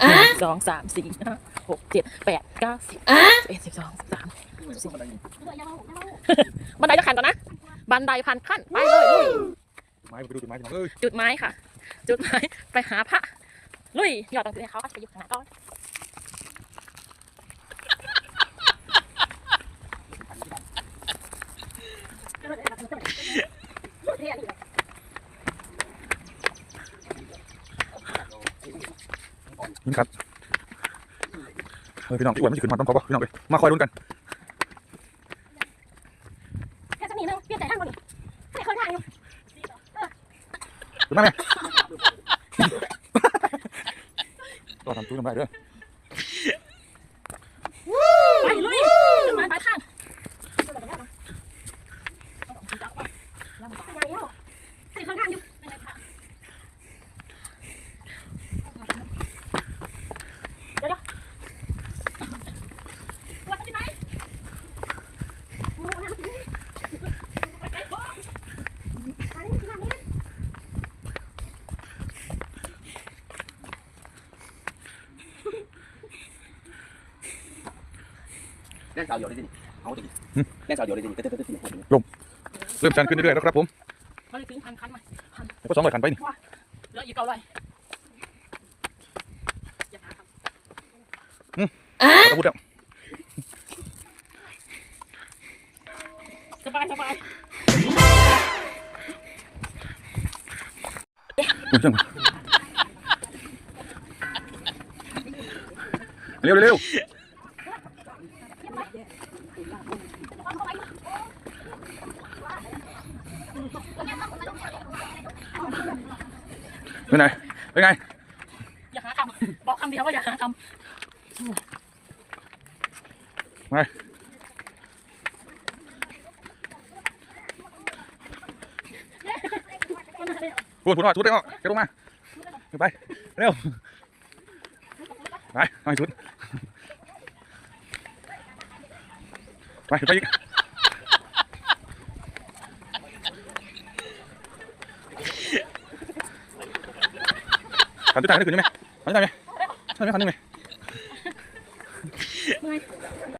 หนึ่งสองสามสี่ห้าหกเจ็ดแปดเก้าสิบสิบเอ็ดสิบสองสิบสามบันไดจะขันก่อนนะ บันไดพันขั้นไปเลยลุยไม้ไปดูจุดไม้ที่มันเอ้ยจุดไม้ค่ะ จุดไม้ไปหาพระลุยหยอดตรงนี้เขาไปอยู่ข้างหน้าก่อน นี่ครับเฮ้ยพี่น้องพี่อ้วนไม่ใช่ขึ้นมาต้องเขาปะพี่น้องไปมาคอยรุ้นกันแค่จะมีนึงเปลี่ยนใจทางคนนี้ให้คนทางอยู่ขึ้นมาไหมก็ทำตู้ทำได้เด้อไปลุยจุดไม้ไปข้าง ให้คนทางอยู่ วัดที่ไหน เล่นสาวเดียวเลยดิเอาดิเล่นสาวเดียวเลยดิเต้นเต้นเต้นเต้นเริ่มชันขึ้นเรื่อยๆแล้วครับผมมาเลยถึงพันคันมาแล้วก็สองร้อยขันไปนี่เหลืออีกเก้าร้อยอย่าหาทตะพูดแล้วำสบายสบายดูเชื่องเร็วเร็ว เร็วเป็นไงเป็นไงอย่าหาทำบอกคำเดียวว่าอย่าหาทไปพูดพูดว่าชุดได้ก็แกลงมาไปเร็วไปไปชุดไปไปอีก ขันตุ้ยตายได้ขึ้นใช่ไหมขั